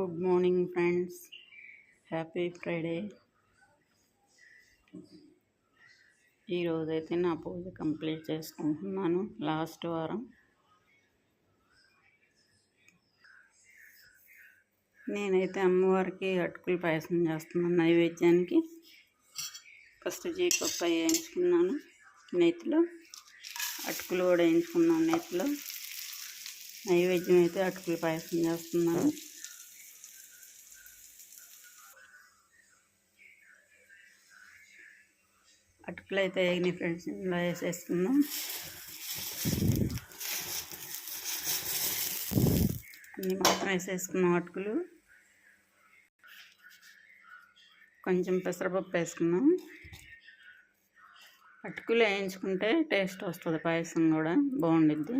Good morning friends happy Friday ఈరోజైతే నా పూజ complete చేసుకుంటున్నాను. లాస్ట్ వారం. నేనైతే అమ్మవారికి అటుకులు పాయసం చేస్తున్నాను నైవేద్యానికి. ఫస్ట్ జీడిపప్పు వేయించుకున్నాను నేతిలో. అటుకులు కూడా వేయించుకున్నాను నేతిలో. నైవేద్యం అయితే అటుకులు పాయసం చేస్తున్నాను. అటుకులు అయితే వేగినాయి ఫ్రెండ్స్ ఇందులో వేసేసుకుందాం. అన్నీ మొత్తం వేసేసుకున్నాం అటుకులు. కొంచెం పెసరపప్పు వేసుకున్నాం అటుకులు వేయించుకుంటే టేస్ట్ వస్తుంది పాయసం కూడా బాగుండిద్ది.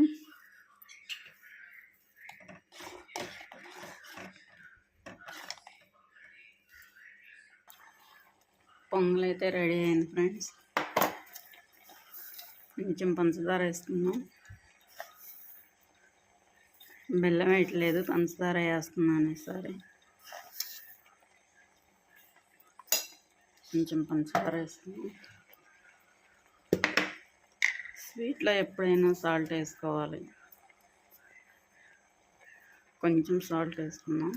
పొంగల్ అయితే రెడీ అయింది ఫ్రెండ్స్. కొంచెం పంచదార వేసుకున్నాం బెల్లం వేయట్లేదు పంచదార వేస్తున్నాను ఈసారి కొంచెం పంచదార వేస్తున్నాం స్వీట్లో ఎప్పుడైనా సాల్ట్ వేసుకోవాలి. కొంచెం సాల్ట్ వేసుకున్నాం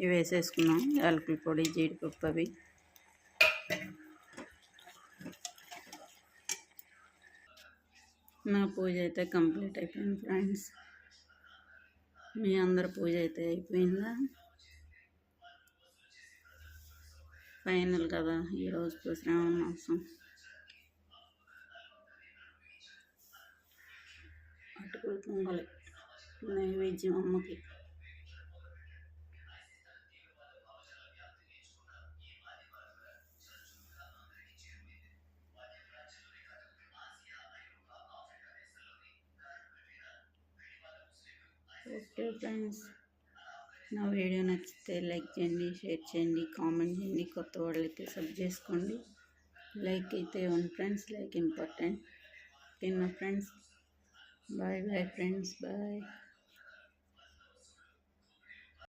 ఇవి వేసేసుకున్నాం. యాలకుల పొడి జీడిపప్పు అవి. నా పూజ అయితే కంప్లీట్ అయిపోయింది ఫ్రెండ్స్. మీ అందరి పూజ అయితే అయిపోయిందా? ఫైనల్ కదా ఈరోజు శ్రావణ మాసం. అటుకులు పొంగలి నైవేద్యం అమ్మకి. Okay friends. నా వీడియో నచ్చితే లైక్ చేయండి షేర్ చేయండి కామెంట్ చేయండి కొత్త వాళ్ళైతే సబ్ చేసుకోండి. లైక్ అయితే one friends like important. Okay నా friends. Bye bye friends bye.